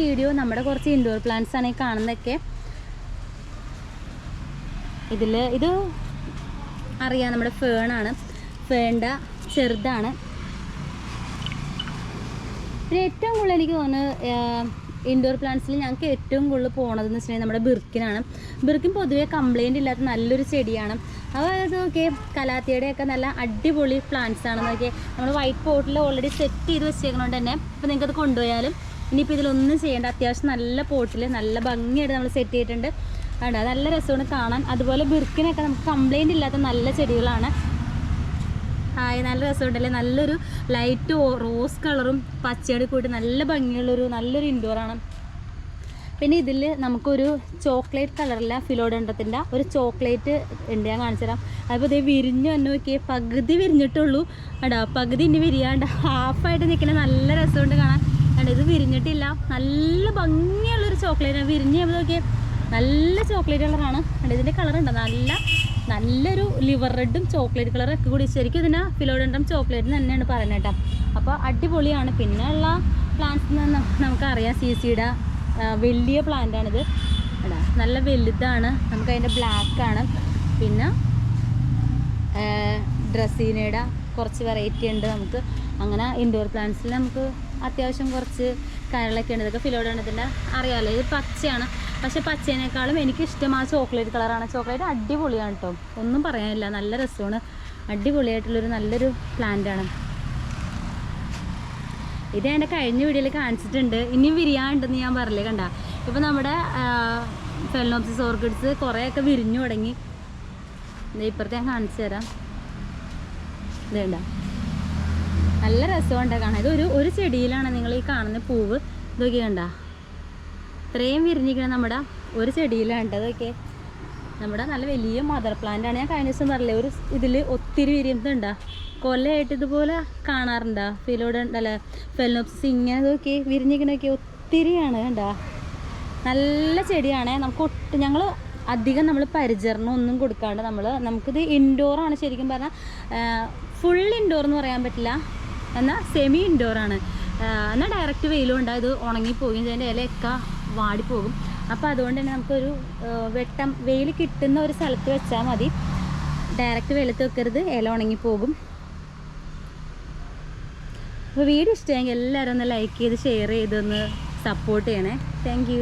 Video നമ്മുടെ കുറച്ച് indoor plants ആണ് ഈ കാണുന്നതൊക്കെ. ഇതിൽ ഇത് അറിയാം നമ്മുടെ ഫേണാണ് ഫേണ്ട ചെറുതാണ്. പിന്നെ ഏറ്റവും കൂടുതൽ എനിക്ക് തോന്നുന്നു ഇൻഡോർ പ്ലാന്റ്സിൽ ഞങ്ങൾക്ക് ഏറ്റവും കൂടുതൽ പോണതെന്ന് വെച്ചിട്ടുണ്ടെങ്കിൽ നമ്മുടെ ബിർക്കിനാണ്. ബിർക്കിൻ പൊതുവേ കംപ്ലൈന്റ് ഇല്ലാത്ത നല്ലൊരു ചെടിയാണ്. അതായത് നോക്കിയേ കലാത്തിയുടെയൊക്കെ നല്ല അടിപൊളി പ്ലാന്റ്സ് ആണ് നോക്കിയേ. നമ്മൾ വൈറ്റ് പോട്ടിൽ ഓൾറെഡി സെറ്റ് ചെയ്ത് വെച്ചേക്കുന്നതുകൊണ്ട് തന്നെ. ഇപ്പോൾ നിങ്ങൾക്കത് കൊണ്ടുപോയാലും ഇനിയിപ്പോൾ ഇതിലൊന്നും ചെയ്യേണ്ട. അത്യാവശ്യം നല്ല പോട്ടിൽ നല്ല ഭംഗിയായിട്ട് നമ്മൾ സെറ്റ് ചെയ്തിട്ടുണ്ട്. കണ്ടോ? നല്ല രസമാണ് കാണാൻ. അതുപോലെ ബിർക്കിനൊക്കെ നമുക്ക് കംപ്ലൈന്റ് ഇല്ലാത്ത നല്ല ചെടികളാണ്. ഹായ് നല്ല രസമുണ്ടല്ലേ? നല്ലൊരു ലൈറ്റ് റോസ് കളറും പച്ചയോട് കൂടി നല്ല ഭംഗിയുള്ളൊരു നല്ലൊരു ഇൻഡോറാണ് പിന്നെ ഇതിൽ നമുക്കൊരു ചോക്ലേറ്റ് കളറില്ല ഫിലോഡണ്ടത്തിന്റെ ഒരു ചോക്ലേറ്റ് ഉണ്ട്. ഞാൻ കാണിച്ചു തരാം. അപ്പോൾ ഇത് വിരിഞ്ഞു തന്നെ നോക്കിയേ. പകുതി വിരിഞ്ഞിട്ടുള്ളൂ. അടാ പകുതി ഇനി വിരിയാണ്ട് ഹാഫായിട്ട് നിൽക്കുന്ന നല്ല രസമുണ്ട് കാണാൻ. കണ്ടോ ഇത് വിരിഞ്ഞിട്ടില്ല. നല്ല ഭംഗിയുള്ളൊരു ചോക്ലേറ്റ് വിരിഞ്ഞ് കഴിയുമ്പോൾ നോക്കിയേ നല്ല ചോക്ലേറ്റ് കളറാണ് കണ്ടോ ഇതിന്റെ കളർ ഉണ്ട്? നല്ല നല്ലൊരു ലിവർ റെഡും ചോക്ലേറ്റ് കളറും ഒക്കെ കൂടി. ശരിക്കും ഇതിനെ ഫിലോഡൻഡം ചോക്ലേറ്റ് തന്നെയാണ് പറയുന്നത് കേട്ടോ. അപ്പോൾ അടിപൊളിയാണ്. പിന്നെ ഉള്ള പ്ലാന്റ്സ് നമുക്കറിയാം സി സിയുടെ വലിയ പ്ലാന്റാണിത് എടാ നല്ല വലുതാണ്. നമുക്ക് അതിന്റെ ബ്ലാക്കാണ് പിന്നെ ഡ്രസ്സീനയുടെ കുറച്ച് വെറൈറ്റി ഉണ്ട് നമുക്ക്. അങ്ങനെ ഇൻഡോർ പ്ലാന്റ്സിൽ നമുക്ക് അത്യാവശ്യം കുറച്ച് കാര്യങ്ങളൊക്കെ ഉണ്ട് ഇതൊക്കെ ഫിലോഡണത്തിന്റെ അറിയാമല്ലോ ഇത് പച്ചയാണ്. പക്ഷെ പച്ചേനേക്കാളും എനിക്കിഷ്ടം ആ ചോക്ലേറ്റ് കളറാണ്. ചോക്ലേറ്റ് അടിപൊളിയാണ് കേട്ടോ ഒന്നും പറയാനില്ല. നല്ല രസമാണ്. അടിപൊളിയായിട്ടുള്ളൊരു നല്ലൊരു പ്ലാന്റാണ് ഇത് എന്റെ കഴിഞ്ഞ വീഡിയോയിൽ കാണിച്ചിട്ടുണ്ട്. ഇനിയും വിരിയാണ്ടെന്ന് ഞാൻ പറഞ്ഞില്ലേ കണ്ട? ഇപ്പം നമ്മുടെ ഫെൽനോപ്സിസ് ഓർക്കിഡ്സ് കുറേയൊക്കെ വിരിഞ്ഞു തുടങ്ങി. ഇപ്പുറത്ത് ഞാൻ കാണിച്ചു തരാം. ഇതേണ്ട നല്ല രസമുണ്ട് കാണാൻ. ഇത് ഒരു ഒരു ചെടിയിലാണ് നിങ്ങൾ ഈ കാണുന്ന പൂവ്. ഇതൊക്കെ കണ്ട? ഇത്രയും വിരിഞ്ഞിരിക്കണം നമ്മുടെ ഒരു ചെടിയിലാണ് ഇതൊക്കെ. നമ്മുടെ നല്ല വലിയ മദർ പ്ലാന്റ് ആണ്. ഞാൻ കഴിഞ്ഞ ദിവസം പറഞ്ഞില്ലേ ഒരു ഇതിൽ ഒത്തിരി വിരിയുന്നുണ്ടാ? കൊല്ലായിട്ട് ഇതുപോലെ കാണാറുണ്ടാ? ഫിലോഡ് അല്ല ഫെലോപ്സ് ഇങ്ങനെ ഇതൊക്കെ വിരിഞ്ഞിരിക്കണൊക്കെ ഒത്തിരിയാണ് കണ്ടാ? നല്ല ചെടിയാണ്. നമുക്ക് ഒട്ടും ഞങ്ങൾ അധികം നമ്മൾ പരിചരണം ഒന്നും കൊടുക്കാണ്ട് നമ്മൾ നമുക്കിത് ഇൻഡോറാണ് ശരിക്കും പറഞ്ഞാൽ ഫുൾ ഇൻഡോർ എന്ന് പറയാൻ പറ്റില്ല. എന്നാൽ സെമി ഇൻഡോർ ആണ്. എന്നാൽ ഡയറക്റ്റ് വെയിലും ഉണ്ടായത് ഉണങ്ങിപ്പോകും. ഇതിന്റെ ഇലയൊക്കെ വാടിപ്പോകും. അപ്പോൾ അതുകൊണ്ട് തന്നെ നമുക്കൊരു വെട്ടം വെയിൽ കിട്ടുന്ന ഒരു സ്ഥലത്ത് വെച്ചാൽ മതി. ഡയറക്റ്റ് വെയിലത്ത് വെക്കരുത്. ഇല ഉണങ്ങിപ്പോകും. അപ്പോൾ വീഡിയോ ഇഷ്ടമെങ്കിൽ എല്ലാവരും ഒന്ന് ലൈക്ക് ചെയ്ത് ഷെയർ ചെയ്തൊന്ന് സപ്പോർട്ട് ചെയ്യണേ. താങ്ക്